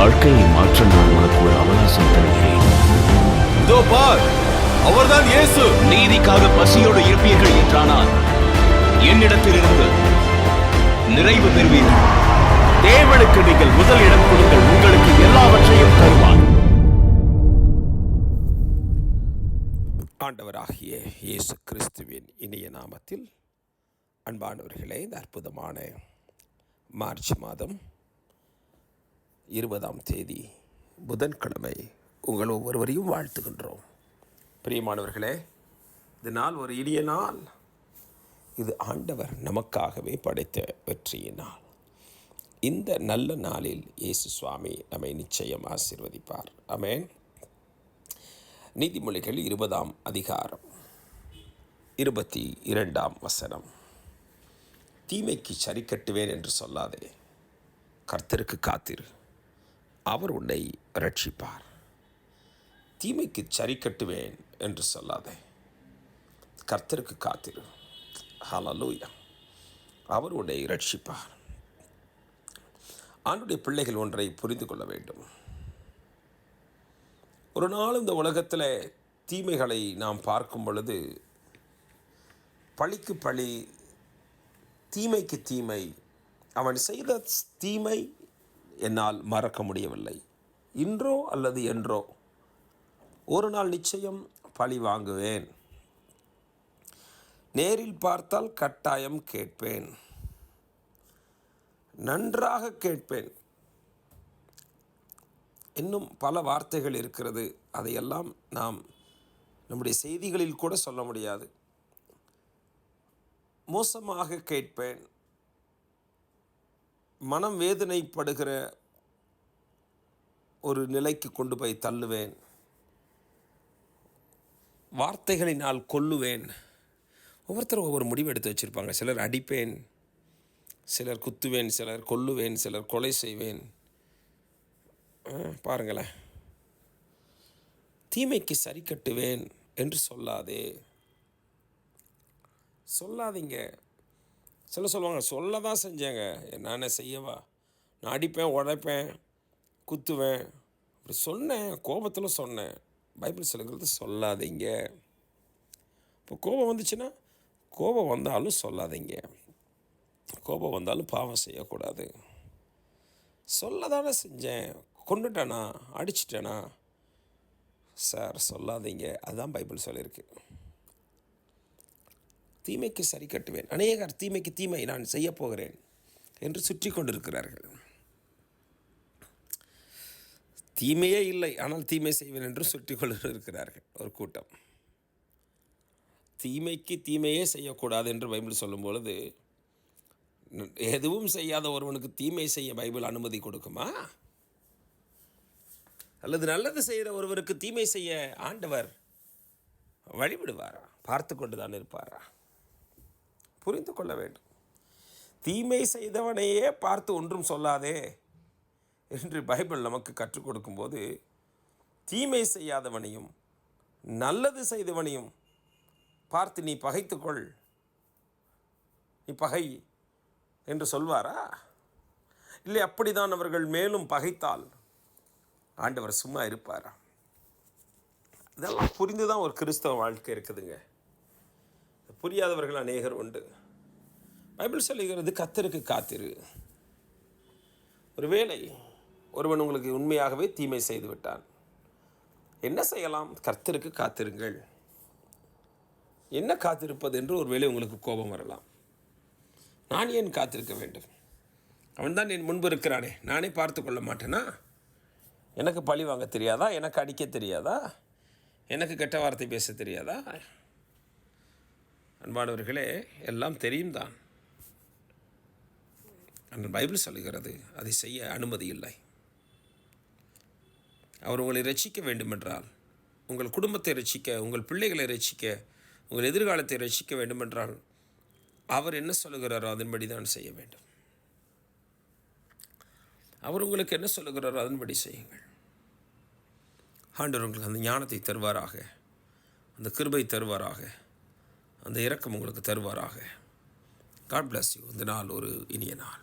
வாழ்க்கையை மாற்ற நான் உனக்கு ஒரு அவகாசம் தருகிறேன். அவர்தான் இயேசு. நீதிக்காக பசியோடு இருப்பீர்கள் என்றானால் என்னிடத்திலிருந்து நிறைவு பெறுவீர்கள். தேவனுக்கு நீங்கள் முதல் இடம் கொடுங்கள் உங்களுக்கு எல்லாவற்றையும் தருவார். ஆண்டவராகிய இயேசு கிறிஸ்துவின் இனிய நாமத்தில் அன்பானவர்களே இந்த அற்புதமான மார்ச் மாதம் இருபதாம் தேதி புதன்கிழமை உங்கள் ஒவ்வொருவரையும் வாழ்த்துகின்றோம். பிரியமானவர்களே இந்த நாள் ஒரு இனிய நாள். இது ஆண்டவர் நமக்காகவே படைத்த வெற்றியின் நாள். இந்த நல்ல நாளில் இயேசு சுவாமி நம்மை நிச்சயம் ஆசிர்வதிப்பார். அமேன் நீதிமொழிகள் இருபதாம் அதிகாரம் இருபத்தி இரண்டாம் வசனம். தீமைக்கு சரி கட்டுவேன் என்று சொல்லாதே கர்த்தருக்கு காத்திரு. அவர் உன்னை ரட்சிப்பார் தீமைக்கு சரி கட்டுவேன் என்று சொல்லாதே. கர்த்தருக்கு காத்திரு. ஹலலூயா அவர் உன்னை ரட்சிப்பார் ஆண்டுடைய பிள்ளைகள் ஒன்றை புரிந்து கொள்ள வேண்டும். ஒரு நாள் இந்த உலகத்தில் தீமைகளை நாம் பார்க்கும் பொழுது பழிக்கு பழி தீமைக்கு தீமை அவன் செய்த தீமை என்னால் மறக்க முடியவில்லை. இன்றோ அல்லது என்றோ ஒரு நாள் நிச்சயம் பழி வாங்குவேன். நேரில் பார்த்தால் கட்டாயம் கேட்பேன். நன்றாக கேட்பேன். இன்னும் பல வார்த்தைகள் இருக்கிறது. அதையெல்லாம் நாம் நம்முடைய செய்திகளில் கூட சொல்ல முடியாது. மோசமாக கேட்பேன். மனம் வேதனைப்படுகிற ஒரு நிலைக்கு கொண்டு போய் தள்ளுவேன். வார்த்தைகளினால் கொல்லுவேன். ஒவ்வொருத்தரும் ஒவ்வொரு முடிவு எடுத்து வச்சுருப்பாங்க. சிலர் அடிப்பேன் சிலர் குத்துவேன் சிலர் கொல்லுவேன் சிலர் கொலை செய்வேன். பாருங்களேன். தீமைக்கு சரி கட்டுவேன் என்று சொல்லாதே. சொல்லாதீங்க. சில சொல்லுவாங்க சொல்ல தான் செஞ்சேங்க. நான் செய்யவா? நான் அடிப்பேன் உடைப்பேன் குத்துவேன். அப்படி சொன்னேன் கோபத்தில் சொன்னேன். பைபிள் சொல்லுங்கிறது சொல்லாதீங்க. இப்போ கோபம் வந்துச்சுன்னா கோபம் வந்தாலும் சொல்லாதீங்க. கோபம் வந்தாலும் பாவம் செய்யக்கூடாது. சொல்ல தானே செஞ்சேன். கொண்டுட்டேனா? அடிச்சிட்டேனா? சார் சொல்லாதீங்க. அதுதான் பைபிள் சொல்லியிருக்கு. தீமைக்கு சரி கட்டுவேன். அநேகர் தீமைக்கு தீமை நான் செய்யப்போகிறேன் என்று சுற்றி கொண்டிருக்கிறார்கள். தீமையே இல்லை ஆனால் தீமை செய்வேன் என்று சுற்றி கொண்டிருக்கிறார்கள். ஒரு கூட்டம். தீமைக்கு தீமையே செய்யக்கூடாது என்று பைபிள் சொல்லும் பொழுது எதுவும் செய்யாத ஒருவனுக்கு தீமை செய்ய பைபிள் அனுமதி கொடுக்குமா? அல்லது நல்லது செய்கிற ஒருவருக்கு தீமை செய்ய ஆண்டவர் வழிவிடுவாரா? பார்த்து கொண்டு தான் இருப்பாரா? புரிந்து கொள்ள வேண்டும். தீமை செய்தவனையே பார்த்து ஒன்றும் சொல்லாதே என்று பைபிள் நமக்கு கற்றுக் கொடுக்கும்போது தீமை செய்யாதவனையும் நல்லது செய்தவனையும் பார்த்து நீ பகைத்துக்கொள். நீ பகை என்று சொல்வாரா? இல்லை அப்படிதான் அவர்கள் மேலும் பகைத்தால் ஆண்டவர் சும்மா இருப்பாரா? இதெல்லாம் புரிந்து தான் ஒரு கிறிஸ்தவ வாழ்க்கை இருக்குதுங்க. புரியாதவர்கள் அநேகர் உண்டு. பைபிள் சொல்லுகிறது கத்தருக்கு காத்திரு. ஒருவேளை ஒருவன் உங்களுக்கு உண்மையாகவே தீமை செய்து விட்டான் என்ன செய்யலாம்? கர்த்தருக்கு காத்திருங்கள். என்ன காத்திருப்பது என்று ஒருவேளை உங்களுக்கு கோபம் வரலாம். நான் ஏன் காத்திருக்க வேண்டும்? அவன்தான் என் முன்பு இருக்கிறானே. நானே பார்த்து கொள்ள மாட்டேனா? எனக்கு பழி வாங்க தெரியாதா? எனக்கு அடிக்க தெரியாதா? எனக்கு கெட்ட வார்த்தை பேச தெரியாதா? அன்பானவர்களே எல்லாம் தெரியும் தான் அந்த பைபிள் சொல்லுகிறது அதை செய்ய அனுமதி இல்லை. அவர் உங்களை ரட்சிக்க வேண்டுமென்றால் உங்கள் குடும்பத்தை ரட்சிக்க உங்கள் பிள்ளைகளை ரட்சிக்க உங்கள் எதிர்காலத்தை ரட்சிக்க வேண்டுமென்றால் அவர் என்ன சொல்லுகிறாரோ அதன்படி தான் செய்ய வேண்டும். அவர் உங்களுக்கு என்ன சொல்லுகிறாரோ அதன்படி செய்யுங்கள். ஆண்டவர் உங்களுக்கு அந்த ஞானத்தை தருவாராக அந்த கிருபை தருவாராக. அந்த இரக்கம் உங்களுக்கு தருவாராக. காட் பிளஸ் யூ இந்த நாள் ஒரு இனிய நாள்.